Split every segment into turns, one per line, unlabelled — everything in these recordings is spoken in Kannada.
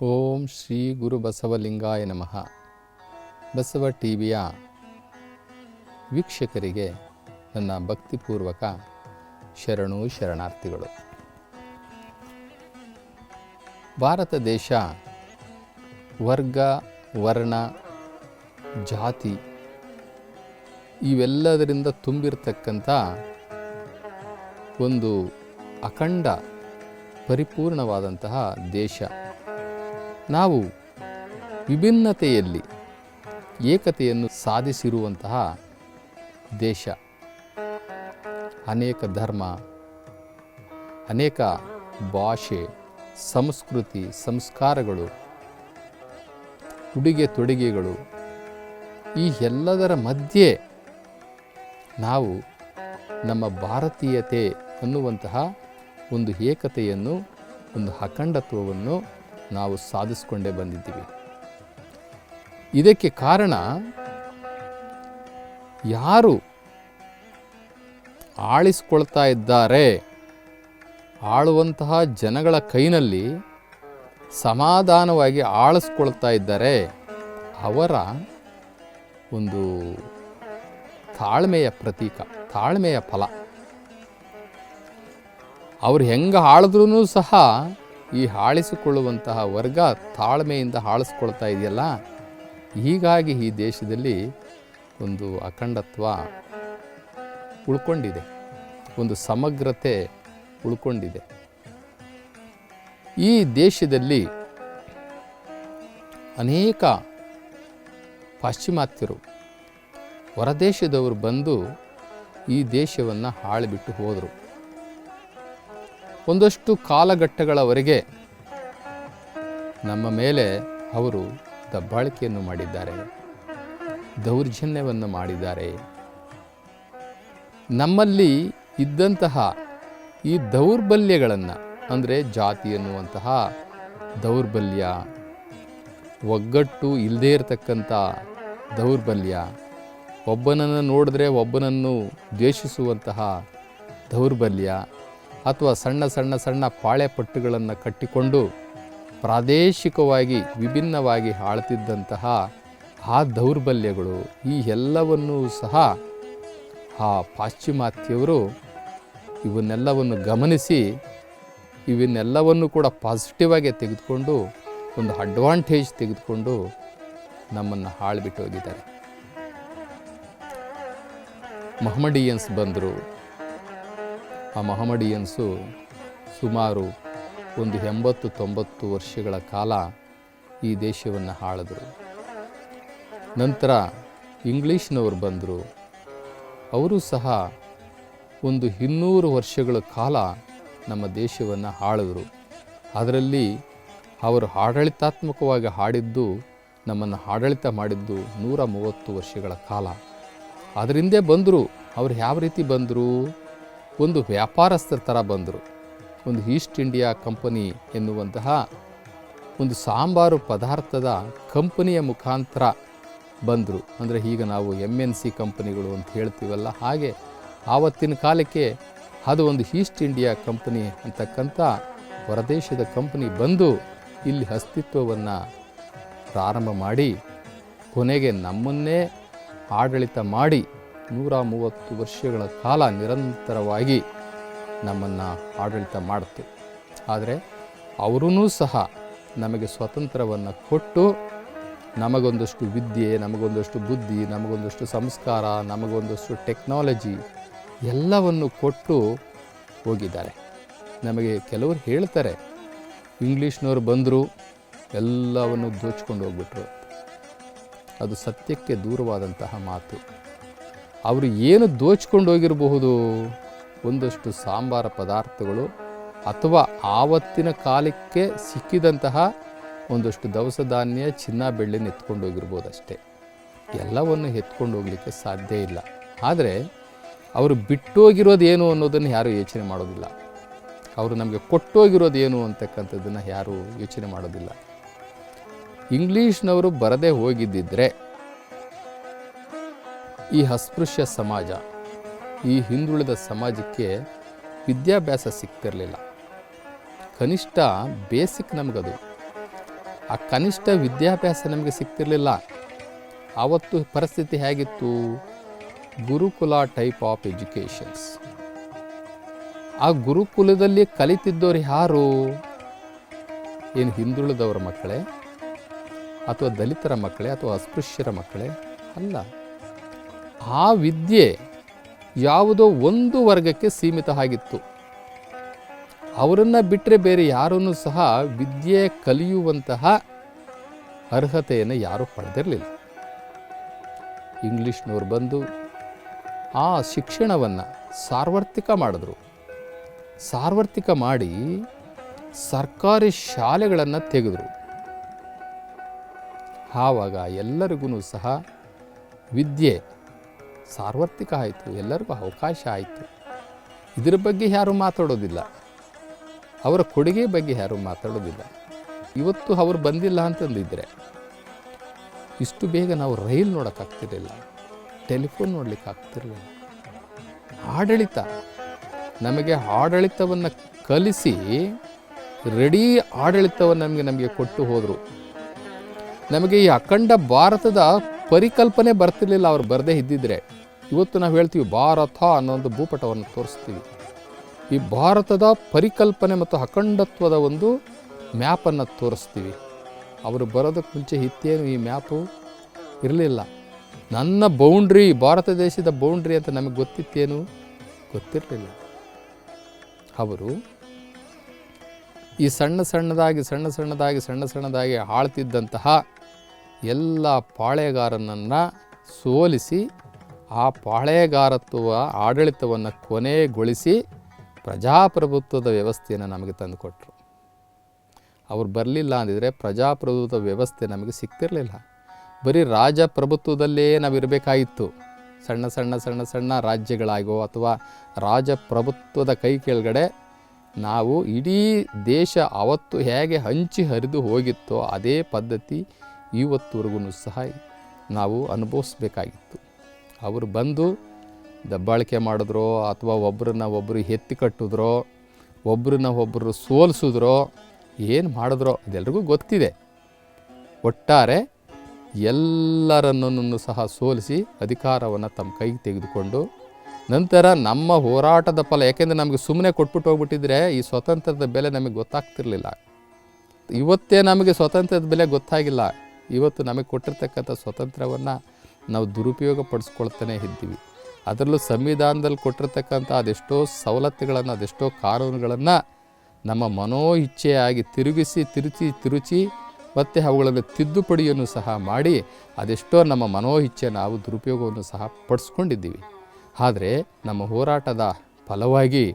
ಓಂ ಶ್ರೀ ಗುರು ಬಸವಲಿಂಗಾಯ ನಮಃ. ಬಸವ ಟಿ ವಿಯ ವೀಕ್ಷಕರಿಗೆ ನನ್ನ ಭಕ್ತಿಪೂರ್ವಕ ಶರಣು ಶರಣಾರ್ಥಿಗಳು. ಭಾರತ ದೇಶ ವರ್ಗ, ವರ್ಣ, ಜಾತಿ ಇವೆಲ್ಲದರಿಂದ ತುಂಬಿರತಕ್ಕಂಥ ಒಂದು ಅಖಂಡ ಪರಿಪೂರ್ಣವಾದಂತಹ ದೇಶ. ನಾವು ವಿಭಿನ್ನತೆಯಲ್ಲಿ ಏಕತೆಯನ್ನು ಸಾಧಿಸಿರುವಂತಹ ದೇಶ. ಅನೇಕ ಧರ್ಮ, ಅನೇಕ ಭಾಷೆ, ಸಂಸ್ಕೃತಿ, ಸಂಸ್ಕಾರಗಳು, ಉಡುಗೆ ತೊಡುಗೆಗಳು ಈ ಎಲ್ಲದರ ಮಧ್ಯೆ ನಾವು ನಮ್ಮ ಭಾರತೀಯತೆ ಅನ್ನುವಂತಹ ಒಂದು ಏಕತೆಯನ್ನು, ಒಂದು ಅಖಂಡತ್ವವನ್ನು ನಾವು ಸಾಧಿಸಿಕೊಂಡೇ ಬಂದಿದ್ದೀವಿ. ಇದಕ್ಕೆ ಕಾರಣ ಯಾರು ಆಳಿಸ್ಕೊಳ್ತಾ ಇದ್ದಾರೆ, ಆಳುವಂತಹ ಜನಗಳ ಕೈನಲ್ಲಿ ಸಮಾಧಾನವಾಗಿ ಆಳಿಸ್ಕೊಳ್ತಾ ಇದ್ದಾರೆ ಅವರ ಒಂದು ತಾಳ್ಮೆಯ ಪ್ರತೀಕ, ತಾಳ್ಮೆಯ ಫಲ. ಅವ್ರು ಹೆಂಗೆ ಆಳಿದ್ರೂ ಸಹ ಈ ಆಳಿಸಿಕೊಳ್ಳುವಂತಹ ವರ್ಗ ತಾಳ್ಮೆಯಿಂದ ಆಳಿಸ್ಕೊಳ್ತಾ ಇದೆಯಲ್ಲ? ಹೀಗಾಗಿ ಈ ದೇಶದಲ್ಲಿ ಒಂದು ಅಖಂಡತ್ವ ಉಳ್ಕೊಂಡಿದೆ. ಒಂದು ಸಮಗ್ರತೆ ಉಳ್ಕೊಂಡಿದೆ. ಈ ದೇಶದಲ್ಲಿ ಅನೇಕ ಪಾಶ್ಚಿಮಾತ್ಯರು ಹೊರದೇಶದವರು ಬಂದು ಈ ದೇಶವನ್ನು ಹಾಳುಬಿಟ್ಟು ಹೋದರು. ಒಂದಷ್ಟು ಕಾಲಘಟ್ಟಗಳವರೆಗೆ ನಮ್ಮ ಮೇಲೆ ಅವರು ದಬ್ಬಾಳಿಕೆಯನ್ನು ಮಾಡಿದ್ದಾರೆ, ದೌರ್ಜನ್ಯವನ್ನು ಮಾಡಿದ್ದಾರೆ. ನಮ್ಮಲ್ಲಿ ಇದ್ದಂತಹ ಈ ದೌರ್ಬಲ್ಯಗಳನ್ನು, ಅಂದರೆ ಜಾತಿ ಎನ್ನುವಂತಹ ದೌರ್ಬಲ್ಯ, ಒಗ್ಗಟ್ಟು ಇಲ್ಲದೇ ಇರತಕ್ಕಂಥ ದೌರ್ಬಲ್ಯ, ಒಬ್ಬನನ್ನು ನೋಡಿದ್ರೆ ಒಬ್ಬನನ್ನು ದ್ವೇಷಿಸುವಂತಹ ದೌರ್ಬಲ್ಯ ಅಥವಾ ಸಣ್ಣ ಸಣ್ಣ ಸಣ್ಣ ಪಾಳೆಪಟ್ಟುಗಳನ್ನು ಕಟ್ಟಿಕೊಂಡು ಪ್ರಾದೇಶಿಕವಾಗಿ ವಿಭಿನ್ನವಾಗಿ ಆಳ್ತಿದ್ದಂತಹ ಆ ದೌರ್ಬಲ್ಯಗಳು, ಈ ಎಲ್ಲವನ್ನೂ ಸಹ ಆ ಪಾಶ್ಚಿಮಾತ್ಯವರು ಇವನ್ನೆಲ್ಲವನ್ನು ಗಮನಿಸಿ, ಇವನ್ನೆಲ್ಲವನ್ನು ಕೂಡ ಪಾಸಿಟಿವ್ ಆಗಿ ತೆಗೆದುಕೊಂಡು, ಒಂದು ಅಡ್ವಾಂಟೇಜ್ ತೆಗೆದುಕೊಂಡು ನಮ್ಮನ್ನು ಹಾಳ್ಬಿಟ್ಟು ಹೋಗಿದ್ದಾರೆ. ಮಹಮಡಿಯನ್ಸ್ ಬಂದರು. ಆ ಮಹಮಡಿಯನ್ಸು ಸುಮಾರು ಒಂದು ಎಂಬತ್ತು ತೊಂಬತ್ತು ವರ್ಷಗಳ ಕಾಲ ಈ ದೇಶವನ್ನು ಆಳಿದ್ರು ನಂತರ ಇಂಗ್ಲೀಷ್ನವರು ಬಂದರು. ಅವರು ಸಹ ಒಂದು ಇನ್ನೂರು ವರ್ಷಗಳ ಕಾಲ ನಮ್ಮ ದೇಶವನ್ನು ಆಳಿದ್ರು ಅದರಲ್ಲಿ ಅವರು ಆಡಳಿತಾತ್ಮಕವಾಗಿ ಹಾಡಿದ್ದು, ನಮ್ಮನ್ನು ಆಡಳಿತ ಮಾಡಿದ್ದು ನೂರ ಮೂವತ್ತು ವರ್ಷಗಳ ಕಾಲ. ಅದರಿಂದೇ ಬಂದರು. ಅವ್ರು ಯಾವ ರೀತಿ ಬಂದರು? ಒಂದು ವ್ಯಾಪಾರಸ್ಥರ ಥರ ಬಂದರು. ಒಂದು ಈಸ್ಟ್ ಇಂಡಿಯಾ ಕಂಪನಿ ಎನ್ನುವಂತಹ ಒಂದು ಸಾಂಬಾರು ಪದಾರ್ಥದ ಕಂಪನಿಯ ಮುಖಾಂತರ ಬಂದರು. ಅಂದರೆ ಈಗ ನಾವು ಎಂ ಎನ್ ಸಿ ಕಂಪನಿಗಳು ಅಂತ ಹೇಳ್ತೀವಲ್ಲ, ಹಾಗೆ ಆವತ್ತಿನ ಕಾಲಕ್ಕೆ ಅದು ಒಂದು ಈಸ್ಟ್ ಇಂಡಿಯಾ ಕಂಪನಿ ಅಂತಕ್ಕಂಥ ಹೊರದೇಶದ ಕಂಪನಿ ಬಂದು ಇಲ್ಲಿ ಅಸ್ತಿತ್ವವನ್ನು ಪ್ರಾರಂಭ ಮಾಡಿ, ಕೊನೆಗೆ ನಮ್ಮನ್ನೇ ಆಡಳಿತ ಮಾಡಿ ನೂರ ಮೂವತ್ತು ವರ್ಷಗಳ ಕಾಲ ನಿರಂತರವಾಗಿ ನಮ್ಮನ್ನು ಆಡಳಿತ ಮಾಡಿತು ಆದರೆ ಅವರೂ ಸಹ ನಮಗೆ ಸ್ವತಂತ್ರವನ್ನು ಕೊಟ್ಟು ನಮಗೊಂದಷ್ಟು ವಿದ್ಯೆ, ನಮಗೊಂದಷ್ಟು ಬುದ್ಧಿ, ನಮಗೊಂದಷ್ಟು ಸಂಸ್ಕಾರ, ನಮಗೊಂದಷ್ಟು ಟೆಕ್ನಾಲಜಿ ಎಲ್ಲವನ್ನು ಕೊಟ್ಟು ಹೋಗಿದ್ದಾರೆ. ನಮಗೆ ಕೆಲವರು ಹೇಳ್ತಾರೆ, ಇಂಗ್ಲೀಷ್ನವ್ರು ಬಂದರು ಎಲ್ಲವನ್ನು ದೋಚ್ಕೊಂಡು ಹೋಗ್ಬಿಟ್ರು ಅದು ಸತ್ಯಕ್ಕೆ ದೂರವಾದಂತಹ ಮಾತು. ಅವರು ಏನು ದೋಚ್ಕೊಂಡು ಹೋಗಿರಬಹುದು? ಒಂದಷ್ಟು ಸಾಂಬಾರ ಪದಾರ್ಥಗಳು ಅಥವಾ ಆವತ್ತಿನ ಕಾಲಕ್ಕೆ ಸಿಕ್ಕಿದಂತಹ ಒಂದಷ್ಟು ದವಸ ಧಾನ್ಯ, ಚಿನ್ನ ಬೆಳ್ಳಿನ ಎತ್ಕೊಂಡು ಹೋಗಿರ್ಬೋದು ಅಷ್ಟೇ ಎಲ್ಲವನ್ನು ಎತ್ಕೊಂಡು ಹೋಗಲಿಕ್ಕೆ ಸಾಧ್ಯ ಇಲ್ಲ. ಆದರೆ ಅವರು ಬಿಟ್ಟೋಗಿರೋದು ಏನು ಅನ್ನೋದನ್ನು ಯಾರೂ ಯೋಚನೆ ಮಾಡೋದಿಲ್ಲ. ಅವರು ನಮಗೆ ಕೊಟ್ಟೋಗಿರೋದು ಏನು ಅಂತಕ್ಕಂಥದ್ದನ್ನು ಯಾರೂ ಯೋಚನೆ ಮಾಡೋದಿಲ್ಲ. ಇಂಗ್ಲೀಷ್ನವರು ಬರದೇ ಹೋಗಿದ್ದಿದ್ರೆ ಈ ಅಸ್ಪೃಶ್ಯ ಸಮಾಜ, ಈ ಹಿಂದುಳಿದ ಸಮಾಜಕ್ಕೆ ವಿದ್ಯಾಭ್ಯಾಸ ಸಿಗ್ತಿರಲಿಲ್ಲ. ಕನಿಷ್ಠ ಬೇಸಿಕ್ ನಮಗದು. ಆ ಕನಿಷ್ಠ ವಿದ್ಯಾಭ್ಯಾಸ ನಮಗೆ ಸಿಗ್ತಿರಲಿಲ್ಲ. ಆವತ್ತು ಪರಿಸ್ಥಿತಿ ಹೇಗಿತ್ತು? ಗುರುಕುಲ ಟೈಪ್ ಆಫ್ ಎಜುಕೇಷನ್ಸ್ ಆ ಗುರುಕುಲದಲ್ಲಿ ಕಲಿತಿದ್ದವರು ಯಾರು? ಏನು ಹಿಂದುಳಿದವರ ಮಕ್ಕಳೇ? ಅಥವಾ ದಲಿತರ ಮಕ್ಕಳೇ? ಅಥವಾ ಅಸ್ಪೃಶ್ಯರ ಮಕ್ಕಳೇ? ಅಲ್ಲ. ಆ ವಿದ್ಯೆ ಯಾವುದೋ ಒಂದು ವರ್ಗಕ್ಕೆ ಸೀಮಿತ ಆಗಿತ್ತು. ಅವರನ್ನು ಬಿಟ್ಟರೆ ಬೇರೆ ಯಾರನ್ನೂ ಸಹ ವಿದ್ಯೆ ಕಲಿಯುವಂತಹ ಅರ್ಹತೆಯನ್ನು ಯಾರೂ ಪಡೆದಿರಲಿಲ್ಲ. ಇಂಗ್ಲೀಷ್ನವ್ರು ಬಂದು ಆ ಶಿಕ್ಷಣವನ್ನು ಸಾರ್ವತ್ರಿಕ ಮಾಡಿದ್ರು. ಸಾರ್ವತ್ರಿಕ ಮಾಡಿ ಸರ್ಕಾರಿ ಶಾಲೆಗಳನ್ನು ತೆಗೆದರು. ಆವಾಗ ಎಲ್ಲರಿಗೂ ಸಹ ವಿದ್ಯೆ ಸಾರ್ವತ್ರಿಕ ಆಯಿತು, ಎಲ್ಲರಿಗೂ ಅವಕಾಶ ಆಯಿತು. ಇದರ ಬಗ್ಗೆ ಯಾರೂ ಮಾತಾಡೋದಿಲ್ಲ. ಅವರ ಕೊಡುಗೆ ಬಗ್ಗೆ ಯಾರೂ ಮಾತಾಡೋದಿಲ್ಲ. ಇವತ್ತು ಅವರು ಬಂದಿಲ್ಲ ಅಂತಂದಿದ್ರೆ ಇಷ್ಟು ಬೇಗ ನಾವು ರೈಲ್ ನೋಡೋಕ್ಕಾಗ್ತಿರಲಿಲ್ಲ ಟೆಲಿಫೋನ್ ನೋಡ್ಲಿಕ್ಕೆ ಆಗ್ತಿರಲಿಲ್ಲ. ಆಡಳಿತ, ನಮಗೆ ಆಡಳಿತವನ್ನು ಕಲಿಸಿ ರೆಡಿ ಆಡಳಿತವನ್ನು ನಮಗೆ ನಮಗೆ ಕೊಟ್ಟು ಹೋದರು. ನಮಗೆ ಈ ಅಖಂಡ ಭಾರತದ ಪರಿಕಲ್ಪನೆ ಬರ್ತಿರ್ಲಿಲ್ಲ, ಅವ್ರು ಬರದೇ ಇದ್ದಿದ್ರೆ. ಇವತ್ತು ನಾವು ಹೇಳ್ತೀವಿ ಭಾರತ ಅನ್ನೋ ಒಂದು ಭೂಪಟವನ್ನು ತೋರಿಸ್ತೀವಿ. ಈ ಭಾರತದ ಪರಿಕಲ್ಪನೆ ಮತ್ತು ಅಖಂಡತ್ವದ ಒಂದು ಮ್ಯಾಪನ್ನು ತೋರಿಸ್ತೀವಿ. ಅವರು ಬರೋದಕ್ಕೆ ಮುಂಚೆ ಇತ್ತೇನು ಈ ಮ್ಯಾಪು ಇರಲಿಲ್ಲ. ನನ್ನ ಬೌಂಡ್ರಿ, ಭಾರತ ದೇಶದ ಬೌಂಡ್ರಿ ಅಂತ ನಮಗೆ ಗೊತ್ತಿತ್ತೇನು? ಗೊತ್ತಿರಲಿಲ್ಲ. ಅವರು ಈ ಸಣ್ಣ ಸಣ್ಣದಾಗಿ ಸಣ್ಣ ಸಣ್ಣದಾಗಿ ಸಣ್ಣ ಸಣ್ಣದಾಗಿ ಆಳ್ತಿದ್ದಂತಹ ಎಲ್ಲ ಪಾಳೆಗಾರನನ್ನು ಸೋಲಿಸಿ ಆ ಪಾಳೆಗಾರತ್ವ ಆಡಳಿತವನ್ನು ಕೊನೆಗೊಳಿಸಿ ಪ್ರಜಾಪ್ರಭುತ್ವದ ವ್ಯವಸ್ಥೆಯನ್ನು ನಮಗೆ ತಂದುಕೊಟ್ರು. ಅವ್ರು ಬರಲಿಲ್ಲ ಅಂದಿದ್ರೆ ಪ್ರಜಾಪ್ರಭುತ್ವ ವ್ಯವಸ್ಥೆ ನಮಗೆ ಸಿಗ್ತಿರಲಿಲ್ಲ. ಬರೀ ರಾಜಪ್ರಭುತ್ವದಲ್ಲೇ ನಾವು ಇರಬೇಕಾಗಿತ್ತು ಸಣ್ಣ ಸಣ್ಣ ಸಣ್ಣ ಸಣ್ಣ ರಾಜ್ಯಗಳಾಗೋ ಅಥವಾ ರಾಜಪ್ರಭುತ್ವದ ಕೈ ಕೆಳಗಡೆ ನಾವು ಇಡೀ ದೇಶ ಅವತ್ತು ಹೇಗೆ ಹಂಚಿ ಹರಿದು ಹೋಗಿತ್ತೋ ಅದೇ ಪದ್ಧತಿ ಇವತ್ತುವರೆಗೂ ಸಹ ನಾವು ಅನುಭವಿಸ್ಬೇಕಾಗಿತ್ತು. ಅವರು ಬಂದು ದಬ್ಬಾಳಿಕೆ ಮಾಡಿದ್ರೋ ಅಥವಾ ಒಬ್ಬರನ್ನ ಒಬ್ಬರು ಎತ್ತಿ ಕಟ್ಟಿದ್ರೋ ಒಬ್ಬರನ್ನ ಒಬ್ಬರು ಸೋಲಿಸಿದ್ರೋ, ಏನು ಮಾಡಿದ್ರೋ ಅದೆಲ್ರಿಗೂ ಗೊತ್ತಿದೆ. ಒಟ್ಟಾರೆ ಎಲ್ಲರನ್ನೂ ಸಹ ಸೋಲಿಸಿ ಅಧಿಕಾರವನ್ನು ತಮ್ಮ ಕೈಗೆ ತೆಗೆದುಕೊಂಡು ನಂತರ ನಮ್ಮ ಹೋರಾಟದ ಫಲ, ಯಾಕೆಂದರೆ ನಮಗೆ ಸುಮ್ಮನೆ ಕೊಟ್ಬಿಟ್ಟು ಹೋಗ್ಬಿಟ್ಟಿದ್ರೆ ಈ ಸ್ವಾತಂತ್ರ್ಯದ ಬೆಲೆ ನಮಗೆ ಗೊತ್ತಾಗ್ತಿರಲಿಲ್ಲ. ಇವತ್ತೇ ನಮಗೆ ಸ್ವಾತಂತ್ರ್ಯದ ಬೆಲೆ ಗೊತ್ತಾಗಿಲ್ಲ. ಇವತ್ತು ನಮಗೆ ಕೊಟ್ಟಿರ್ತಕ್ಕಂಥ ಸ್ವಾತಂತ್ರ್ಯವನ್ನು ನಾವು ದುರುಪಯೋಗ ಪಡಿಸ್ಕೊಳ್ತಾನೆ ಇದ್ದೀವಿ. ಅದರಲ್ಲೂ ಸಂವಿಧಾನದಲ್ಲಿ ಕೊಟ್ಟಿರ್ತಕ್ಕಂಥ ಅದೆಷ್ಟೋ ಸವಲತ್ತುಗಳನ್ನು, ಅದೆಷ್ಟೋ ಕಾನೂನುಗಳನ್ನು ನಮ್ಮ ಮನೋ ಇಚ್ಛೆಯಾಗಿ ತಿರುಗಿಸಿ, ತಿರುಚಿ ತಿರುಚಿ ಮತ್ತು ಅವುಗಳನ್ನು ತಿದ್ದುಪಡಿಯನ್ನು ಸಹ ಮಾಡಿ ಅದೆಷ್ಟೋ ನಮ್ಮ ಮನೋ ಇಚ್ಛೆ ನಾವು ದುರುಪಯೋಗವನ್ನು ಸಹ ಪಡಿಸ್ಕೊಂಡಿದ್ದೀವಿ. ಆದರೆ ನಮ್ಮ ಹೋರಾಟದ ಫಲವಾಗಿ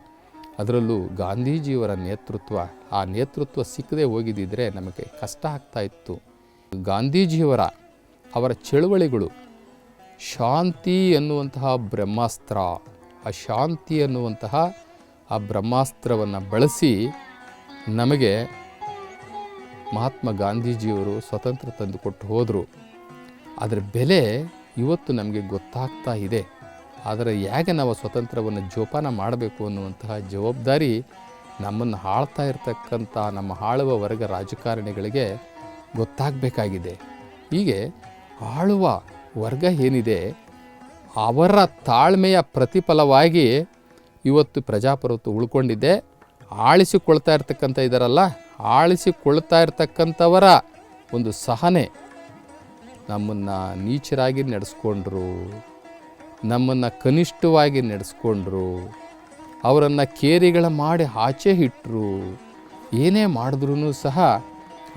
ಅದರಲ್ಲೂ ಗಾಂಧೀಜಿಯವರ ನೇತೃತ್ವ, ಆ ನೇತೃತ್ವ ಸಿಕ್ಕದೇ ಹೋಗಿದ್ದಿದ್ರೆ ನಮಗೆ ಕಷ್ಟ ಆಗ್ತಾ ಇತ್ತು. ಗಾಂಧೀಜಿಯವರ, ಅವರ ಚಳುವಳಿಗಳು ಶಾಂತಿ ಎನ್ನುವಂತಹ ಬ್ರಹ್ಮಾಸ್ತ್ರ ಆ ಶಾಂತಿ ಎನ್ನುವಂತಹ ಆ ಬ್ರಹ್ಮಾಸ್ತ್ರವನ್ನು ಬಳಸಿ ನಮಗೆ ಮಹಾತ್ಮ ಗಾಂಧೀಜಿಯವರು ಸ್ವತಂತ್ರ ತಂದುಕೊಟ್ಟು ಹೋದರು. ಅದರ ಬೆಲೆ ಇವತ್ತು ನಮಗೆ ಗೊತ್ತಾಗ್ತಾ ಇದೆ. ಆದರೆ ಹೇಗೆ ನಾವು ಸ್ವತಂತ್ರವನ್ನು ಜೋಪಾನ ಮಾಡಬೇಕು ಅನ್ನುವಂತಹ ಜವಾಬ್ದಾರಿ ನಮ್ಮನ್ನು ಆಳ್ತಾ ಇರತಕ್ಕಂಥ, ನಮ್ಮ ಆಳುವ ವರ್ಗ ರಾಜಕಾರಣಿಗಳಿಗೆ ಗೊತ್ತಾಗಬೇಕಾಗಿದೆ. ಹೀಗೆ ಆಳುವ ವರ್ಗ ಏನಿದೆ, ಅವರ ತಾಳ್ಮೆಯ ಪ್ರತಿಫಲವಾಗಿ ಇವತ್ತು ಪ್ರಜಾಪ್ರಭುತ್ವ ಉಳ್ಕೊಂಡಿದೆ. ಆಳಿಸಿಕೊಳ್ತಾ ಇರ್ತಕ್ಕಂಥ ಇದರಲ್ಲ, ಆಳಿಸಿಕೊಳ್ತಾ ಇರ್ತಕ್ಕಂಥವರ ಒಂದು ಸಹನೆ ನಮ್ಮನ್ನು ನೀಚರಾಗಿ ನಡೆಸ್ಕೊಂಡ್ರು, ನಮ್ಮನ್ನು ಕನಿಷ್ಠವಾಗಿ ನಡೆಸ್ಕೊಂಡ್ರು, ಅವರನ್ನು ಕೇರಿಗಳ ಮಾಡಿ ಆಚೆ ಇಟ್ಟರು ಏನೇ ಮಾಡಿದ್ರೂ ಸಹ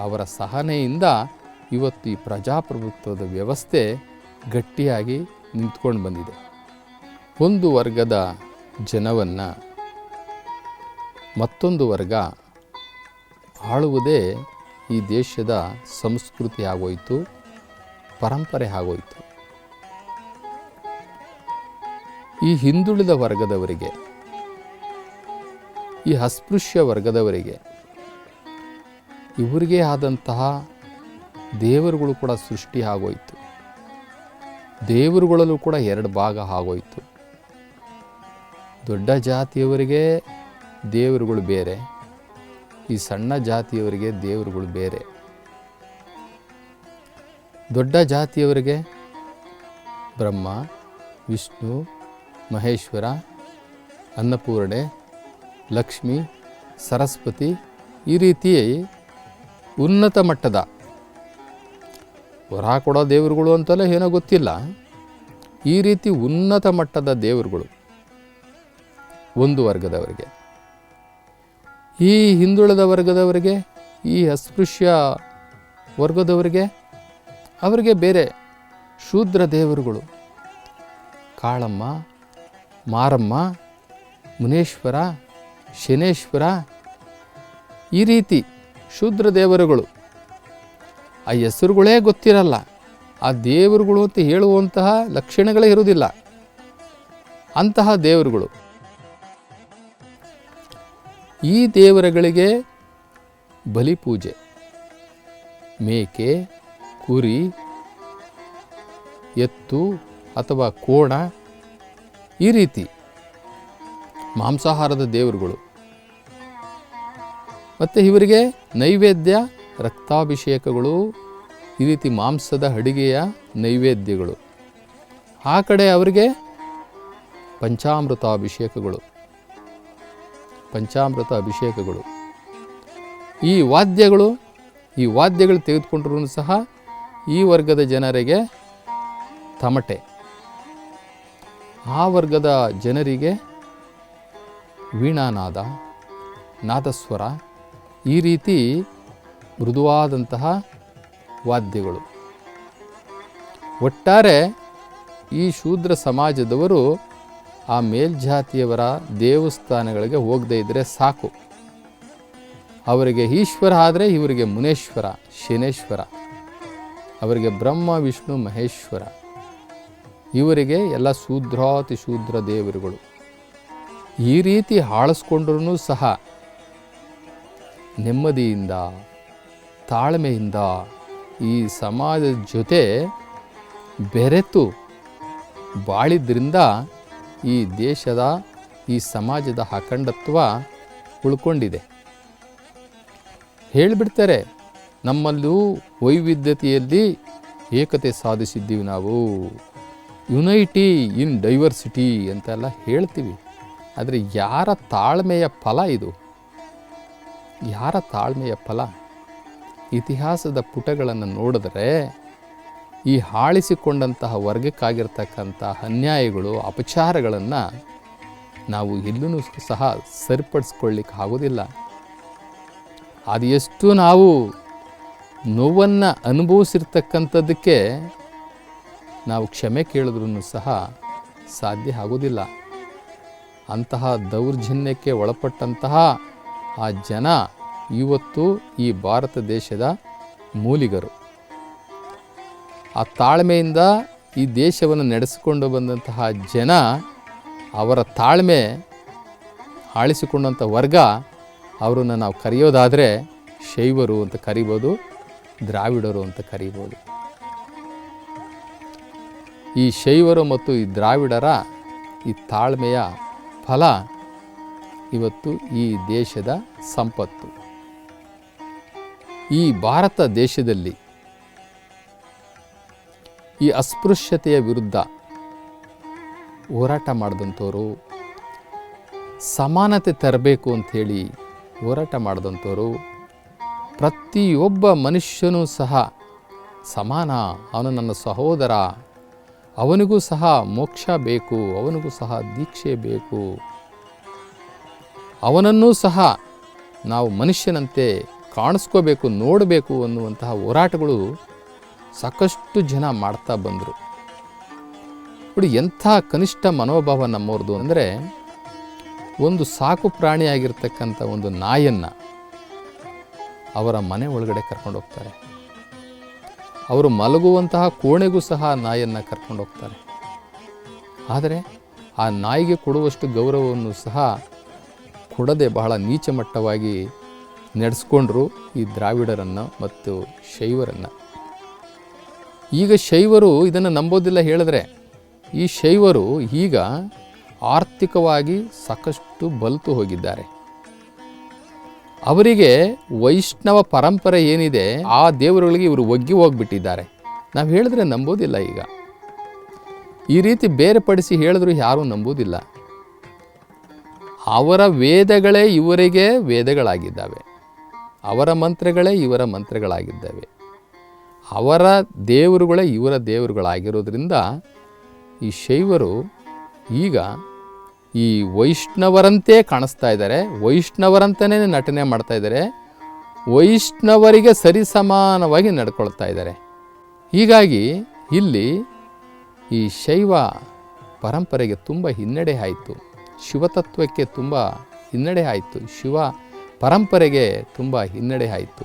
ಅವರ ಸಹನೆಯಿಂದ ಇವತ್ತು ಈ ಪ್ರಜಾಪ್ರಭುತ್ವದ ವ್ಯವಸ್ಥೆ ಗಟ್ಟಿಯಾಗಿ ನಿಂತ್ಕೊಂಡು ಬಂದಿದೆ. ಒಂದು ವರ್ಗದ ಜನವನ್ನು ಮತ್ತೊಂದು ವರ್ಗ ಆಳುವುದೇ ಈ ದೇಶದ ಸಂಸ್ಕೃತಿ ಆಗೋಯಿತು, ಪರಂಪರೆ ಆಗೋಯಿತು. ಈ ಹಿಂದುಳಿದ ವರ್ಗದವರಿಗೆ, ಈ ಅಸ್ಪೃಶ್ಯ ವರ್ಗದವರಿಗೆ, ಇವರಿಗೆ ಆದಂತಹ ದೇವರುಗಳು ಕೂಡ ಸೃಷ್ಟಿ ಆಗೋಯಿತು. ದೇವರುಗಳಲ್ಲೂ ಕೂಡ ಎರಡು ಭಾಗ ಆಗೋಯಿತು. ದೊಡ್ಡ ಜಾತಿಯವರಿಗೆ ದೇವರುಗಳು ಬೇರೆ, ಈ ಸಣ್ಣ ಜಾತಿಯವರಿಗೆ ದೇವರುಗಳು ಬೇರೆ. ದೊಡ್ಡ ಜಾತಿಯವರಿಗೆ ಬ್ರಹ್ಮ, ವಿಷ್ಣು, ಮಹೇಶ್ವರ, ಅನ್ನಪೂರ್ಣೆ, ಲಕ್ಷ್ಮಿ, ಸರಸ್ವತಿ ಈ ರೀತಿ ಉನ್ನತ ಮಟ್ಟದ ಹೊರ ಕೊಡೋ ದೇವರುಗಳು ಅಂತಲೇ ಏನೋ ಗೊತ್ತಿಲ್ಲ. ಈ ರೀತಿ ಉನ್ನತ ಮಟ್ಟದ ದೇವರುಗಳು ಒಂದು ವರ್ಗದವರಿಗೆ. ಈ ಹಿಂದುಳಿದ ವರ್ಗದವರಿಗೆ, ಈ ಅಸ್ಪೃಶ್ಯ ವರ್ಗದವರಿಗೆ, ಅವರಿಗೆ ಬೇರೆ ಶೂದ್ರ ದೇವರುಗಳು. ಕಾಳಮ್ಮ, ಮಾರಮ್ಮ, ಮುನೇಶ್ವರ, ಶನೇಶ್ವರ, ಈ ರೀತಿ ಶೂದ್ರ ದೇವರುಗಳು. ಆ ಹೆಸರುಗಳೇ ಗೊತ್ತಿರಲ್ಲ. ಆ ದೇವರುಗಳು ಅಂತ ಹೇಳುವಂತಹ ಲಕ್ಷಣಗಳೇ ಇರುವುದಿಲ್ಲ. ಅಂತಹ ದೇವರುಗಳು. ಈ ದೇವರುಗಳಿಗೆ ಬಲಿಪೂಜೆ. ಮೇಕೆ, ಕುರಿ, ಎತ್ತು ಅಥವಾ ಕೋಣ ಈ ರೀತಿ ಮಾಂಸಾಹಾರದ ದೇವರುಗಳು. ಮತ್ತು ಇವರಿಗೆ ನೈವೇದ್ಯ ರಕ್ತಾಭಿಷೇಕಗಳು, ಈ ರೀತಿ ಮಾಂಸದ ಅಡಿಗೆಯ ನೈವೇದ್ಯಗಳು. ಆ ಕಡೆ ಅವರಿಗೆ ಪಂಚಾಮೃತಾಭಿಷೇಕಗಳು. ಪಂಚಾಮೃತ ಅಭಿಷೇಕಗಳು ಈ ವಾದ್ಯಗಳು ಈ ವಾದ್ಯಗಳು ತೆಗೆದುಕೊಂಡ್ರೂ ಸಹ ಈ ವರ್ಗದ ಜನರಿಗೆ ತಮಟೆ. ಆ ವರ್ಗದ ಜನರಿಗೆ ವೀಣಾನಾದ, ನಾದಸ್ವರ, ಈ ರೀತಿ ಮೃದುವಾದಂತಹ ವಾದ್ಯಗಳು. ಒಟ್ಟಾರೆ ಈ ಶೂದ್ರ ಸಮಾಜದವರು ಆ ಮೇಲ್ಜಾತಿಯವರ ದೇವಸ್ಥಾನಗಳಿಗೆ ಹೋಗದೇ ಇದ್ದರೆ ಸಾಕು. ಅವರಿಗೆ ಈಶ್ವರ ಆದರೆ ಇವರಿಗೆ ಮುನೇಶ್ವರ, ಶನೇಶ್ವರ. ಅವರಿಗೆ ಬ್ರಹ್ಮ, ವಿಷ್ಣು, ಮಹೇಶ್ವರ. ಇವರಿಗೆ ಎಲ್ಲ ಶೂದ್ರಾತಿ ಶೂದ್ರ ದೇವರುಗಳು. ಈ ರೀತಿ ಆಳಿಸ್ಕೊಂಡ್ರೂ ಸಹ ನೆಮ್ಮದಿಯಿಂದ ತಾಳ್ಮೆಯಿಂದ ಈ ಸಮಾಜದ ಜೊತೆ ಬೆರೆತು ಬಾಳಿದ್ರಿಂದ ಈ ದೇಶದ, ಈ ಸಮಾಜದ ಅಖಂಡತ್ವ ಉಳ್ಕೊಂಡಿದೆ. ಹೇಳಿಬಿಡ್ತಾರೆ, ನಮ್ಮಲ್ಲೂ ವೈವಿಧ್ಯತೆಯಲ್ಲಿ ಏಕತೆ ಸಾಧಿಸಿದ್ದೀವಿ ನಾವು. ಯುನೈಟಿ ಇನ್ ಡೈವರ್ಸಿಟಿ ಅಂತೆಲ್ಲ ಹೇಳ್ತೀವಿ. ಆದರೆ ಯಾರ ತಾಳ್ಮೆಯ ಫಲ ಇದು? ಯಾರ ತಾಳ್ಮೆಯ ಫಲ? ಇತಿಹಾಸದ ಪುಟಗಳನ್ನು ನೋಡಿದ್ರೆ ಈ ಹಾಳಿಸಿಕೊಂಡಂತಹ ವರ್ಗಕ್ಕಾಗಿರ್ತಕ್ಕಂಥ ಅನ್ಯಾಯಗಳು, ಅಪಚಾರಗಳನ್ನು ನಾವು ಎಲ್ಲೂ ಸಹ ಸರಿಪಡಿಸ್ಕೊಳ್ಳಿಕ್ಕೆ ಆಗೋದಿಲ್ಲ ಅದು ಎಷ್ಟು ನಾವು ನೋವನ್ನು ಅನುಭವಿಸಿರ್ತಕ್ಕಂಥದ್ದಕ್ಕೆ ನಾವು ಕ್ಷಮೆ ಕೇಳಿದ್ರೂ ಸಹ ಸಾಧ್ಯ ಆಗೋದಿಲ್ಲ ಅಂತಹ ದೌರ್ಜನ್ಯಕ್ಕೆ ಒಳಪಟ್ಟಂತಹ ಆ ಜನ ಇವತ್ತು ಈ ಭಾರತ ದೇಶದ ಮೂಲಿಗರು. ಆ ತಾಳ್ಮೆಯಿಂದ ಈ ದೇಶವನ್ನು ನಡೆಸಿಕೊಂಡು ಬಂದಂತಹ ಜನ, ಅವರ ತಾಳ್ಮೆ ಆಳಿಸಿಕೊಂಡಂಥ ವರ್ಗ, ಅವರನ್ನು ನಾವು ಕರೆಯೋದಾದರೆ ಶೈವರು ಅಂತ ಕರಿಬೋದು, ದ್ರಾವಿಡರು ಅಂತ ಕರಿಬೋದು. ಈ ಶೈವರು ಮತ್ತು ಈ ದ್ರಾವಿಡರ ಈ ತಾಳ್ಮೆಯ ಫಲ ಇವತ್ತು ಈ ದೇಶದ ಸಂಪತ್ತು. ಈ ಭಾರತ ದೇಶದಲ್ಲಿ ಈ ಅಸ್ಪೃಶ್ಯತೆಯ ವಿರುದ್ಧ ಹೋರಾಟ ಮಾಡಿದಂಥವರು ಸಮಾನತೆ ತರಬೇಕು ಅಂಥೇಳಿ ಹೋರಾಟ ಮಾಡಿದಂಥವರು ಪ್ರತಿಯೊಬ್ಬ ಮನುಷ್ಯನೂ ಸಹ ಸಮಾನ. ಅವನು ನನ್ನ ಸಹೋದರ, ಅವನಿಗೂ ಸಹ ಮೋಕ್ಷ ಬೇಕು, ಅವನಿಗೂ ಸಹ ದೀಕ್ಷೆ ಬೇಕು. ಅವನನ್ನೂ ಸಹ ನಾವು ಮನುಷ್ಯನಂತೆ ಕಾಣಿಸ್ಕೋಬೇಕು, ನೋಡಬೇಕು ಅನ್ನುವಂತಹ ಹೋರಾಟಗಳು ಸಾಕಷ್ಟು ಜನ ಮಾಡ್ತಾ ಬಂದರು. ನೋಡಿ, ಎಂಥ ಕನಿಷ್ಠ ಮನೋಭಾವ ನಮ್ಮವ್ರದ್ದು ಅಂದರೆ, ಒಂದು ಸಾಕು ಪ್ರಾಣಿಯಾಗಿರ್ತಕ್ಕಂಥ ಒಂದು ನಾಯನ್ನು ಅವರ ಮನೆ ಒಳಗಡೆ ಕರ್ಕೊಂಡು ಹೋಗ್ತಾರೆ. ಅವರು ಮಲಗುವಂತಹ ಕೋಣೆಗೂ ಸಹ ನಾಯನ್ನು ಕರ್ಕೊಂಡು ಹೋಗ್ತಾರೆ. ಆದರೆ ಆ ನಾಯಿಗೆ ಕೊಡುವಷ್ಟು ಗೌರವವನ್ನು ಸಹ ಕೊಡದೆ ಬಹಳ ನೀಚ ಮಟ್ಟವಾಗಿ ನಡೆಸ್ಕೊಂಡ್ರು ಈ ದ್ರಾವಿಡರನ್ನು ಮತ್ತು ಶೈವರನ್ನು. ಈಗ ಶೈವರು ಇದನ್ನು ನಂಬೋದಿಲ್ಲ ಹೇಳಿದ್ರೆ, ಈ ಶೈವರು ಈಗ ಆರ್ಥಿಕವಾಗಿ ಸಾಕಷ್ಟು ಬಲಿತು ಹೋಗಿದ್ದಾರೆ. ಅವರಿಗೆ ವೈಷ್ಣವ ಪರಂಪರೆ ಏನಿದೆ, ಆ ದೇವರುಗಳಿಗೆ ಇವರು ಒಗ್ಗಿ ಹೋಗ್ಬಿಟ್ಟಿದ್ದಾರೆ. ನಾವು ಹೇಳಿದ್ರೆ ನಂಬೋದಿಲ್ಲ ಈಗ. ಈ ರೀತಿ ಬೇರೆಪಡಿಸಿ ಹೇಳಿದ್ರು ಯಾರೂ ನಂಬೋದಿಲ್ಲ. ಅವರ ವೇದಗಳೇ ಇವರಿಗೆ ವೇದಗಳಾಗಿದ್ದಾವೆ. ಅವರ ಮಂತ್ರಗಳೇ ಇವರ ಮಂತ್ರಗಳಾಗಿದ್ದಾವೆ. ಅವರ ದೇವರುಗಳೇ ಇವರ ದೇವರುಗಳಾಗಿರೋದ್ರಿಂದ ಈ ಶೈವರು ಈಗ ಈ ವೈಷ್ಣವರಂತೆ ಕಾಣಿಸ್ತಾ ಇದ್ದಾರೆ. ವೈಷ್ಣವರಂತನೇ ನಟನೆ ಮಾಡ್ತಾ ಇದ್ದಾರೆ. ವೈಷ್ಣವರಿಗೆ ಸರಿಸಮಾನವಾಗಿ ನಡ್ಕೊಳ್ತಾ ಇದ್ದಾರೆ. ಹೀಗಾಗಿ ಇಲ್ಲಿ ಈ ಶೈವ ಪರಂಪರೆಗೆ ತುಂಬ ಹಿನ್ನಡೆ ಆಯಿತು. ಶಿವತತ್ವಕ್ಕೆ ತುಂಬ ಹಿನ್ನಡೆ ಆಯಿತು. ಶಿವ ಪರಂಪರೆಗೆ ತುಂಬ ಹಿನ್ನಡೆ ಆಯಿತು.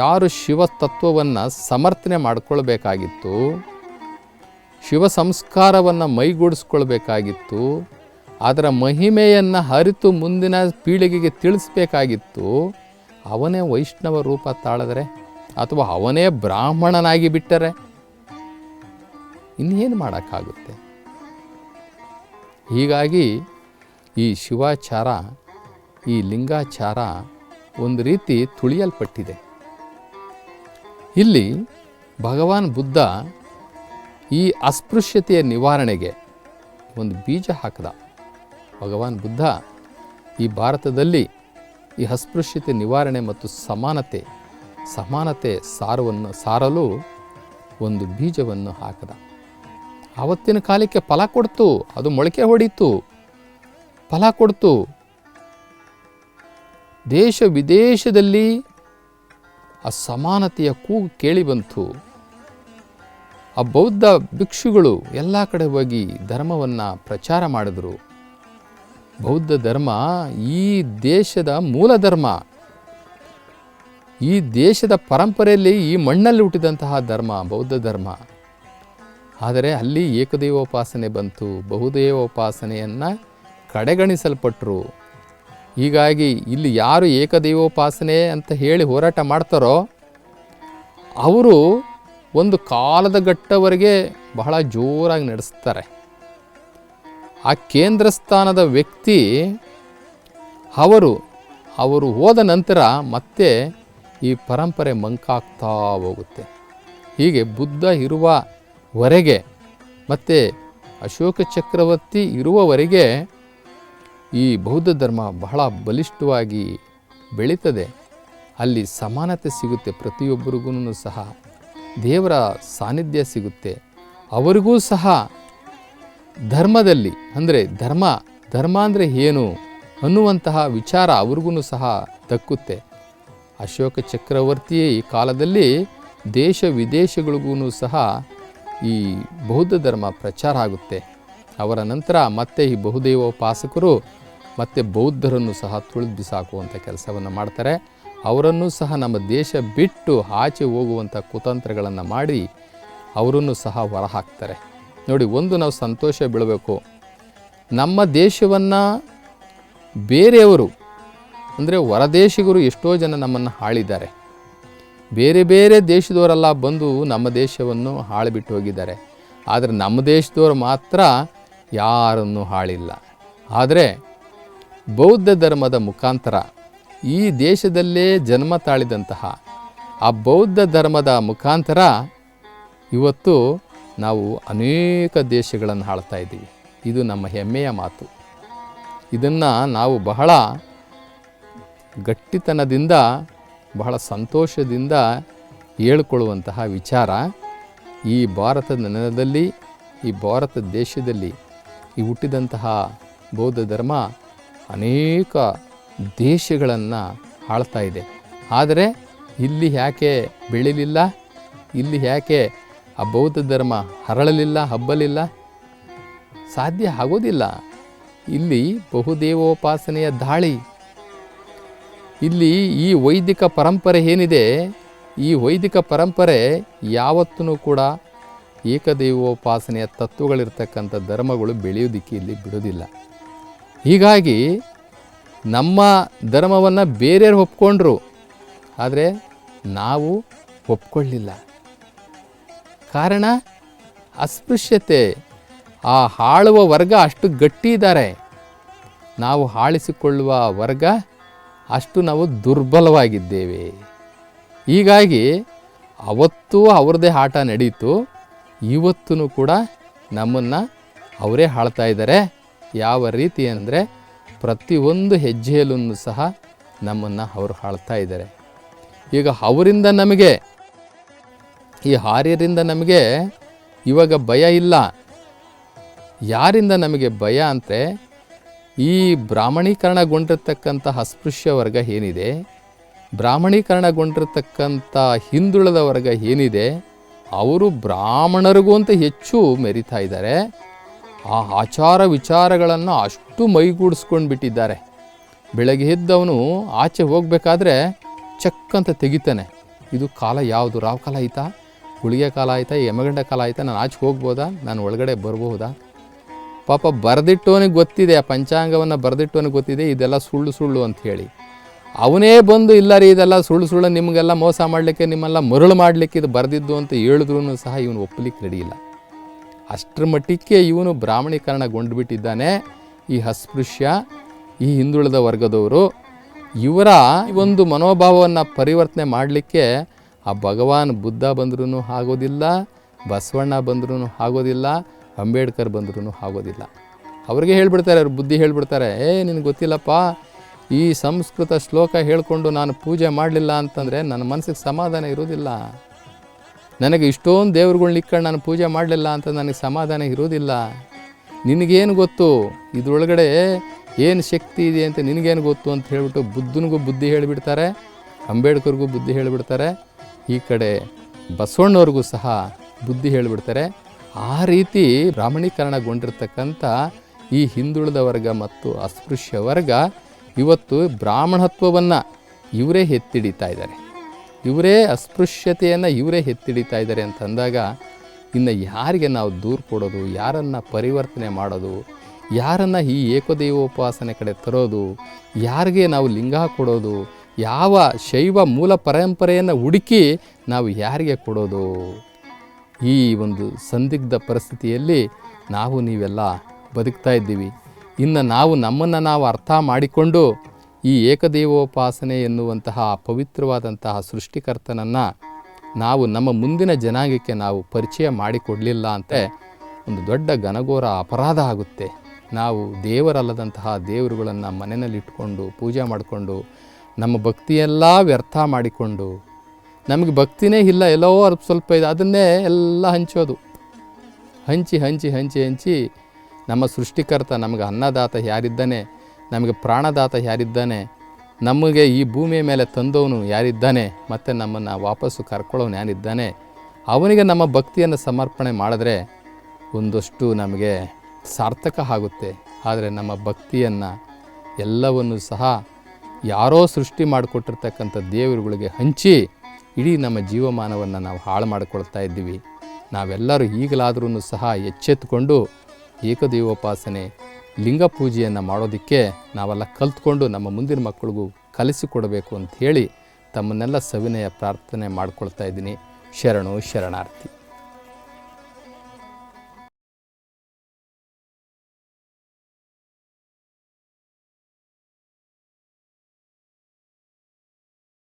ಯಾರು ಶಿವ ತತ್ವವನ್ನು ಸಮರ್ಥನೆ ಮಾಡಿಕೊಳ್ಬೇಕಾಗಿತ್ತು ಶಿವ ಸಂಸ್ಕಾರವನ್ನು ಮೈಗೂಡಿಸ್ಕೊಳ್ಬೇಕಾಗಿತ್ತು, ಅದರ ಮಹಿಮೆಯನ್ನು ಅರಿತು ಮುಂದಿನ ಪೀಳಿಗೆಗೆ ತಿಳಿಸ್ಬೇಕಾಗಿತ್ತು, ಅವನೇ ವೈಷ್ಣವ ರೂಪ ತಾಳಿದರೆ ಅಥವಾ ಅವನೇ ಬ್ರಾಹ್ಮಣನಾಗಿ ಬಿಟ್ಟರೆ ಇನ್ನೇನು ಮಾಡೋಕ್ಕಾಗುತ್ತೆ? ಹೀಗಾಗಿ ಈ ಶಿವಾಚಾರ ಈ ಲಿಂಗಾಚಾರ ಒಂದು ರೀತಿ ತುಳಿಯಲ್ಪಟ್ಟಿದೆ. ಇಲ್ಲಿ ಭಗವಾನ್ ಬುದ್ಧ ಈ ಅಸ್ಪೃಶ್ಯತೆಯ ನಿವಾರಣೆಗೆ ಒಂದು ಬೀಜ ಹಾಕಿದ. ಭಗವಾನ್ ಬುದ್ಧ ಈ ಭಾರತದಲ್ಲಿ ಈ ಅಸ್ಪೃಶ್ಯತೆ ನಿವಾರಣೆ ಮತ್ತು ಸಮಾನತೆ ಸಮಾನತೆ ಸಾರವನ್ನು, ಸಾರಲು ಒಂದು ಬೀಜವನ್ನು ಹಾಕಿದ. ಆವತ್ತಿನ ಕಾಲಕ್ಕೆ ಫಲ ಕೊಡ್ತು, ಅದು ಮೊಳಕೆ ಹೊಡೀತು. ಫಲ ಕೊಡ್ತು ದೇಶ ವಿದೇಶದಲ್ಲಿ ಆ ಸಮಾನತೆಯ ಕೂಗು ಕೇಳಿ ಬಂತು. ಆ ಬೌದ್ಧ ಭಿಕ್ಷುಗಳು ಎಲ್ಲ ಕಡೆ ಹೋಗಿ ಧರ್ಮವನ್ನು ಪ್ರಚಾರ ಮಾಡಿದರು. ಬೌದ್ಧ ಧರ್ಮ ಈ ದೇಶದ ಮೂಲ ಧರ್ಮ. ಈ ದೇಶದ ಪರಂಪರೆಯಲ್ಲಿ ಈ ಮಣ್ಣಲ್ಲಿ ಹುಟ್ಟಿದಂತಹ ಧರ್ಮ, ಬೌದ್ಧ ಧರ್ಮ. ಆದರೆ ಅಲ್ಲಿ ಏಕದೈವೋಪಾಸನೆ ಬಂತು. ಬಹುದೇವೋಪಾಸನೆಯನ್ನು ಕಡೆಗಣಿಸಲ್ಪಟ್ಟರು ಹೀಗಾಗಿ ಇಲ್ಲಿ ಯಾರು ಏಕದೈವೋಪಾಸನೆ ಅಂತ ಹೇಳಿ ಹೋರಾಟ ಮಾಡ್ತಾರೋ ಅವರು ಒಂದು ಕಾಲದ ಘಟ್ಟವರೆಗೆ ಬಹಳ ಜೋರಾಗಿ ನಡೆಸ್ತಾರೆ. ಆ ಕೇಂದ್ರ ಸ್ಥಾನದ ವ್ಯಕ್ತಿ ಅವರು ಅವರು ಹೋದ ನಂತರ ಮತ್ತೆ ಈ ಪರಂಪರೆ ಮಂಕಾಗ್ತಾ ಹೋಗುತ್ತೆ. ಹೀಗೆ ಬುದ್ಧ ಇರುವವರೆಗೆ ಮತ್ತು ಅಶೋಕ ಚಕ್ರವರ್ತಿ ಇರುವವರೆಗೆ ಈ ಬೌದ್ಧ ಧರ್ಮ ಬಹಳ ಬಲಿಷ್ಠವಾಗಿ ಬೆಳೀತದೆ. ಅಲ್ಲಿ ಸಮಾನತೆ ಸಿಗುತ್ತೆ ಪ್ರತಿಯೊಬ್ಬರಿಗೂ ಸಹ. ದೇವರ ಸಾನ್ನಿಧ್ಯ ಸಿಗುತ್ತೆ. ಅವರಿಗೂ ಸಹ ಧರ್ಮದಲ್ಲಿ, ಅಂದರೆ ಧರ್ಮ ಧರ್ಮ ಅಂದರೆ ಏನು ಅನ್ನುವಂತಹ ವಿಚಾರ ಅವ್ರಿಗೂ ಸಹ ದಕ್ಕುತ್ತೆ. ಅಶೋಕ ಚಕ್ರವರ್ತಿಯೇ ಈ ಕಾಲದಲ್ಲಿ ದೇಶ ವಿದೇಶಗಳಿಗೂ ಸಹ ಈ ಬೌದ್ಧ ಧರ್ಮ ಪ್ರಚಾರ ಆಗುತ್ತೆ. ಅವರ ನಂತರ ಮತ್ತೆ ಈ ಬಹುದೈವೋಪಾಸಕರು ಮತ್ತೆ ಬೌದ್ಧರನ್ನು ಸಹ ತುಳಿದು ಬಿಸಾಕುವಂಥ ಕೆಲಸವನ್ನು ಮಾಡ್ತಾರೆ. ಅವರನ್ನು ಸಹ ನಮ್ಮ ದೇಶ ಬಿಟ್ಟು ಆಚೆ ಹೋಗುವಂಥ ಕುತಂತ್ರಗಳನ್ನು ಮಾಡಿ ಅವರನ್ನು ಸಹ ಹೊರಹಾಕ್ತಾರೆ. ನೋಡಿ, ಒಂದು ನಾವು ಸಂತೋಷ ಬೀಳಬೇಕು. ನಮ್ಮ ದೇಶವನ್ನು ಬೇರೆಯವರು, ಅಂದರೆ ಹೊರದೇಶಿಗರು ಎಷ್ಟೋ ಜನ ನಮ್ಮನ್ನು ಹಾಳಿದ್ದಾರೆ ಬೇರೆ ಬೇರೆ ದೇಶದವರೆಲ್ಲ ಬಂದು ನಮ್ಮ ದೇಶವನ್ನು ಹಾಳುಬಿಟ್ಟು ಹೋಗಿದ್ದಾರೆ. ಆದರೆ ನಮ್ಮ ದೇಶದವರು ಮಾತ್ರ ಯಾರನ್ನು ಹಾಳಿಲ್ಲ ಆದರೆ ಬೌದ್ಧ ಧರ್ಮದ ಮುಖಾಂತರ ಈ ದೇಶದಲ್ಲೇ ಜನ್ಮ ತಾಳಿದಂತಹ ಆ ಬೌದ್ಧ ಧರ್ಮದ ಮುಖಾಂತರ ಇವತ್ತು ನಾವು ಅನೇಕ ದೇಶಗಳನ್ನು ಆಳ್ತಾ ಇದ್ದೀವಿ. ಇದು ನಮ್ಮ ಹೆಮ್ಮೆಯ ಮಾತು. ಇದನ್ನು ನಾವು ಬಹಳ ಗಟ್ಟಿತನದಿಂದ, ಬಹಳ ಸಂತೋಷದಿಂದ ಹೇಳ್ಕೊಳ್ಳುವಂತಹ ವಿಚಾರ ಈ ಭಾರತದ ನೆಲದಲ್ಲಿ, ಈ ಭಾರತ ದೇಶದಲ್ಲಿ ಈ ಹುಟ್ಟಿದಂತಹ ಬೌದ್ಧ ಧರ್ಮ ಅನೇಕ ದೇಶಗಳನ್ನು ಆಳ್ತಾ ಇದೆ. ಆದರೆ ಇಲ್ಲಿ ಯಾಕೆ ಬೆಳಿಲಿಲ್ಲ? ಇಲ್ಲಿ ಯಾಕೆ ಆ ಬೌದ್ಧ ಧರ್ಮ ಹರಳಲಿಲ್ಲ, ಹಬ್ಬಲಿಲ್ಲ? ಸಾಧ್ಯ ಆಗೋದಿಲ್ಲ. ಇಲ್ಲಿ ಬಹುದೇವೋಪಾಸನೆಯ ದಾಳಿ. ಇಲ್ಲಿ ಈ ವೈದಿಕ ಪರಂಪರೆ ಏನಿದೆ? ಈ ವೈದಿಕ ಪರಂಪರೆ ಯಾವತ್ತೂ ಕೂಡ ಏಕದೈವೋಪಾಸನೆಯ ತತ್ವಗಳಿರ್ತಕ್ಕಂಥ ಧರ್ಮಗಳು ಬೆಳೆಯೋದಿಕ್ಕೆ ಇಲ್ಲಿ ಬಿಡೋದಿಲ್ಲ ಹೀಗಾಗಿ ನಮ್ಮ ಧರ್ಮವನ್ನು ಬೇರೆಯವ್ರು ಒಪ್ಕೊಂಡ್ರು, ಆದರೆ ನಾವು ಒಪ್ಕೊಳ್ಳಿಲ್ಲ. ಕಾರಣ ಅಸ್ಪೃಶ್ಯತೆ. ಆ ಹಾಳುವ ವರ್ಗ ಅಷ್ಟು ಗಟ್ಟಿ ಇದ್ದಾರೆ. ನಾವು ಆಳಿಸಿಕೊಳ್ಳುವ ವರ್ಗ ಅಷ್ಟು ನಾವು ದುರ್ಬಲವಾಗಿದ್ದೇವೆ. ಹೀಗಾಗಿ ಅವತ್ತೂ ಅವ್ರದ್ದೇ ಆಟ ನಡೀತು ಇವತ್ತೂ ಕೂಡ ನಮ್ಮನ್ನು ಅವರೇ ಹಾಳ್ತಾ ಇದ್ದಾರೆ. ಯಾವ ರೀತಿ ಅಂದರೆ ಪ್ರತಿಯೊಂದು ಹೆಜ್ಜೆಯಲ್ಲೂ ಸಹ ನಮ್ಮನ್ನು ಅವರು ಆಳ್ತಾ ಇದ್ದಾರೆ. ಈಗ ಅವರಿಂದ ನಮಗೆ, ಈ ಹಾರ್ಯರಿಂದ ನಮಗೆ ಇವಾಗ ಭಯ ಇಲ್ಲ. ಯಾರಿಂದ ನಮಗೆ ಭಯ ಅಂದರೆ, ಈ ಬ್ರಾಹ್ಮಣೀಕರಣಗೊಂಡಿರ್ತಕ್ಕಂಥ ಅಸ್ಪೃಶ್ಯ ವರ್ಗ ಏನಿದೆ, ಬ್ರಾಹ್ಮಣೀಕರಣಗೊಂಡಿರ್ತಕ್ಕಂಥ ಹಿಂದುಳಿದ ವರ್ಗ ಏನಿದೆ, ಅವರು ಬ್ರಾಹ್ಮಣರಿಗೂ ಅಂತ ಹೆಚ್ಚು ಮೆರಿತಾ ಇದ್ದಾರೆ. ಆ ಆಚಾರ ವಿಚಾರಗಳನ್ನು ಅಷ್ಟು ಮೈಗೂಡಿಸ್ಕೊಂಡು ಬಿಟ್ಟಿದ್ದಾರೆ ಬೆಳಗ್ಗೆ ಎದ್ದವನು ಆಚೆ ಹೋಗಬೇಕಾದ್ರೆ ಚಕ್ ಅಂತ ತೆಗಿತಾನೆ. ಇದು ಕಾಲ ಯಾವುದು? ರಾವ್ ಕಾಲ ಆಯ್ತಾ? ಗುಳಿಗೆ ಕಾಲ ಆಯ್ತಾ? ಯಮಗಂಡ ಕಾಲ ಆಯ್ತಾ? ನಾನು ಆಚೆ ಹೋಗ್ಬೋದಾ? ನಾನು ಒಳಗಡೆ ಬರಬಹುದಾ? ಪಾಪ ಬರೆದಿಟ್ಟವನಿಗೆ ಗೊತ್ತಿದೆ, ಆ ಪಂಚಾಂಗವನ್ನು ಬರೆದಿಟ್ಟವನಿಗೆ ಗೊತ್ತಿದೆ, ಇದೆಲ್ಲ ಸುಳ್ಳು ಸುಳ್ಳು ಅಂತ ಹೇಳಿ. ಅವನೇ ಬಂದು ಇಲ್ಲ ರೀ ಇದೆಲ್ಲ ಸುಳ್ಳು ಸುಳ್ಳು, ನಿಮಗೆಲ್ಲ ಮೋಸ ಮಾಡಲಿಕ್ಕೆ, ನಿಮ್ಮೆಲ್ಲ ಮರಳು ಮಾಡಲಿಕ್ಕೆ ಇದು ಬರೆದಿದ್ದು ಅಂತ ಹೇಳಿದ್ರೂ ಸಹ ಇವನು ಒಪ್ಪಲಿಕ್ಕೆ ರೆಡಿ ಇಲ್ಲ. ಅಷ್ಟರ ಮಟ್ಟಿಗೆ ಇವನು ಬ್ರಾಹ್ಮಣೀಕರಣಗೊಂಡುಬಿಟ್ಟಿದ್ದಾನೆ. ಈ ಅಸ್ಪೃಶ್ಯ ಈ ಹಿಂದುಳಿದ ವರ್ಗದವರು, ಇವರ ಒಂದು ಮನೋಭಾವವನ್ನು ಪರಿವರ್ತನೆ ಮಾಡಲಿಕ್ಕೆ ಆ ಭಗವಾನ್ ಬುದ್ಧ ಬಂದ್ರೂ ಆಗೋದಿಲ್ಲ, ಬಸವಣ್ಣ ಬಂದ್ರೂ ಆಗೋದಿಲ್ಲ, ಅಂಬೇಡ್ಕರ್ ಬಂದ್ರೂ ಆಗೋದಿಲ್ಲ. ಅವ್ರಿಗೆ ಹೇಳ್ಬಿಡ್ತಾರೆ, ಅವ್ರ ಬುದ್ಧಿ ಹೇಳ್ಬಿಡ್ತಾರೆ, ಏ, ನಿನಗೆ ಗೊತ್ತಿಲ್ಲಪ್ಪ, ಈ ಸಂಸ್ಕೃತ ಶ್ಲೋಕ ಹೇಳಿಕೊಂಡು ನಾನು ಪೂಜೆ ಮಾಡಲಿಲ್ಲ ಅಂತಂದರೆ ನನ್ನ ಮನಸ್ಸಿಗೆ ಸಮಾಧಾನ ಇರೋದಿಲ್ಲ ನನಗೆ ಇಷ್ಟೊಂದು ದೇವ್ರುಗಳ್ನ ಇಕ್ಕೊಂಡು ನಾನು ಪೂಜೆ ಮಾಡಲಿಲ್ಲ ಅಂತ ನನಗೆ ಸಮಾಧಾನ ಇರೋದಿಲ್ಲ ನಿನಗೇನು ಗೊತ್ತು? ಇದ್ರೊಳಗಡೆ ಏನು ಶಕ್ತಿ ಇದೆ ಅಂತ ನಿನಗೇನು ಗೊತ್ತು ಅಂತ ಹೇಳಿಬಿಟ್ಟು ಬುದ್ಧನಿಗೂ ಬುದ್ಧಿ ಹೇಳಿಬಿಡ್ತಾರೆ, ಅಂಬೇಡ್ಕರ್ಗೂ ಬುದ್ಧಿ ಹೇಳಿಬಿಡ್ತಾರೆ, ಈ ಕಡೆ ಬಸವಣ್ಣವ್ರಿಗೂ ಸಹ ಬುದ್ಧಿ ಹೇಳಿಬಿಡ್ತಾರೆ. ಆ ರೀತಿ ಬ್ರಾಹ್ಮಣೀಕರಣಗೊಂಡಿರ್ತಕ್ಕಂಥ ಈ ಹಿಂದುಳಿದ ವರ್ಗ ಮತ್ತು ಅಸ್ಪೃಶ್ಯ ವರ್ಗ ಇವತ್ತು ಬ್ರಾಹ್ಮಣತ್ವವನ್ನು ಇವರೇ ಎತ್ತಿಡಿತಾ ಇದ್ದಾರೆ. ಇವರೇ ಅಸ್ಪೃಶ್ಯತೆಯನ್ನು ಇವರೇ ಎತ್ತಿಡಿತಾ ಇದ್ದಾರೆ ಅಂತ ಅಂದಾಗ, ಇನ್ನು ಯಾರಿಗೆ ನಾವು ದೂರ ಕೊಡೋದು, ಯಾರನ್ನು ಪರಿವರ್ತನೆ ಮಾಡೋದು, ಯಾರನ್ನು ಈ ಏಕದೈವೋಪಾಸನೆ ಕಡೆ ತರೋದು, ಯಾರಿಗೆ ನಾವು ಲಿಂಗ ಕೊಡೋದು, ಯಾವ ಶೈವ ಮೂಲ ಪರಂಪರೆಯನ್ನು ಹುಡುಕಿ ನಾವು ಯಾರಿಗೆ ಕೊಡೋದು? ಈ ಒಂದು ಸಂದಿಗ್ಧ ಪರಿಸ್ಥಿತಿಯಲ್ಲಿ ನಾವು ನೀವೆಲ್ಲ ಬದುಕ್ತಾ ಇದ್ದೀವಿ. ಇನ್ನು ನಾವು ನಮ್ಮನ್ನು ನಾವು ಅರ್ಥ ಮಾಡಿಕೊಂಡು ಈ ಏಕದೇವೋಪಾಸನೆ ಎನ್ನುವಂತಹ ಪವಿತ್ರವಾದಂತಹ ಸೃಷ್ಟಿಕರ್ತನನ್ನು ನಾವು ನಮ್ಮ ಮುಂದಿನ ಜನಾಂಗಕ್ಕೆ ನಾವು ಪರಿಚಯ ಮಾಡಿಕೊಡಲಿಲ್ಲ ಅಂತೆ ಒಂದು ದೊಡ್ಡ ಘನಘೋರ ಅಪರಾಧ ಆಗುತ್ತೆ. ನಾವು ದೇವರಲ್ಲದಂತಹ ದೇವರುಗಳನ್ನು ಮನೆಯಲ್ಲಿಟ್ಕೊಂಡು ಪೂಜೆ ಮಾಡಿಕೊಂಡು ನಮ್ಮ ಭಕ್ತಿಯೆಲ್ಲ ವ್ಯರ್ಥ ಮಾಡಿಕೊಂಡು ನಮಗೆ ಭಕ್ತಿನೇ ಇಲ್ಲ, ಎಲ್ಲೋ ಸ್ವಲ್ಪ ಇದೆ, ಅದನ್ನೇ ಎಲ್ಲ ಹಂಚೋದು. ಹಂಚಿ ಹಂಚಿ ಹಂಚಿ ಹಂಚಿ ನಮ್ಮ ಸೃಷ್ಟಿಕರ್ತ ನಮಗೆ ಅನ್ನದಾತ ಯಾರಿದ್ದಾನೆ? ನಮಗೆ ಪ್ರಾಣದಾತ ಯಾರಿದ್ದಾನೆ? ನಮಗೆ ಈ ಭೂಮಿಯ ಮೇಲೆ ತಂದವನು ಯಾರಿದ್ದಾನೆ? ಮತ್ತು ನಮ್ಮನ್ನು ವಾಪಸ್ಸು ಕರ್ಕೊಳ್ಳೋನು ಯಾರಿದ್ದಾನೆ ಅವನಿಗೆ ನಮ್ಮ ಭಕ್ತಿಯನ್ನು ಸಮರ್ಪಣೆ ಮಾಡಿದ್ರೆ ಒಂದಷ್ಟು ನಮಗೆ ಸಾರ್ಥಕ ಆಗುತ್ತೆ. ಆದರೆ ನಮ್ಮ ಭಕ್ತಿಯನ್ನು ಎಲ್ಲವನ್ನು ಸಹ ಯಾರೋ ಸೃಷ್ಟಿ ಮಾಡಿಕೊಟ್ಟಿರ್ತಕ್ಕಂಥ ದೇವರುಗಳಿಗೆ ಹಂಚಿ ಇಡೀ ನಮ್ಮ ಜೀವಮಾನವನ್ನು ನಾವು ಹಾಳು ಮಾಡಿಕೊಳ್ತಾ ಇದ್ದೀವಿ. ನಾವೆಲ್ಲರೂ ಈಗಲಾದ್ರೂ ಸಹ ಎಚ್ಚೆತ್ತುಕೊಂಡು ಏಕದೈವೋಪಾಸನೆ ಲಿಂಗ ಪೂಜೆಯನ್ನು ಮಾಡೋದಕ್ಕೆ ನಾವೆಲ್ಲ ಕಲ್ತ್ಕೊಂಡು ನಮ್ಮ ಮುಂದಿನ ಮಕ್ಕಳಿಗೂ ಕಲಿಸಿಕೊಡಬೇಕು ಅಂತ ಹೇಳಿ ತಮ್ಮನ್ನೆಲ್ಲ ಸವಿನಯ ಪ್ರಾರ್ಥನೆ ಮಾಡ್ಕೊಳ್ತಾ ಇದ್ದೀನಿ. ಶರಣು ಶರಣಾರ್ಥಿ.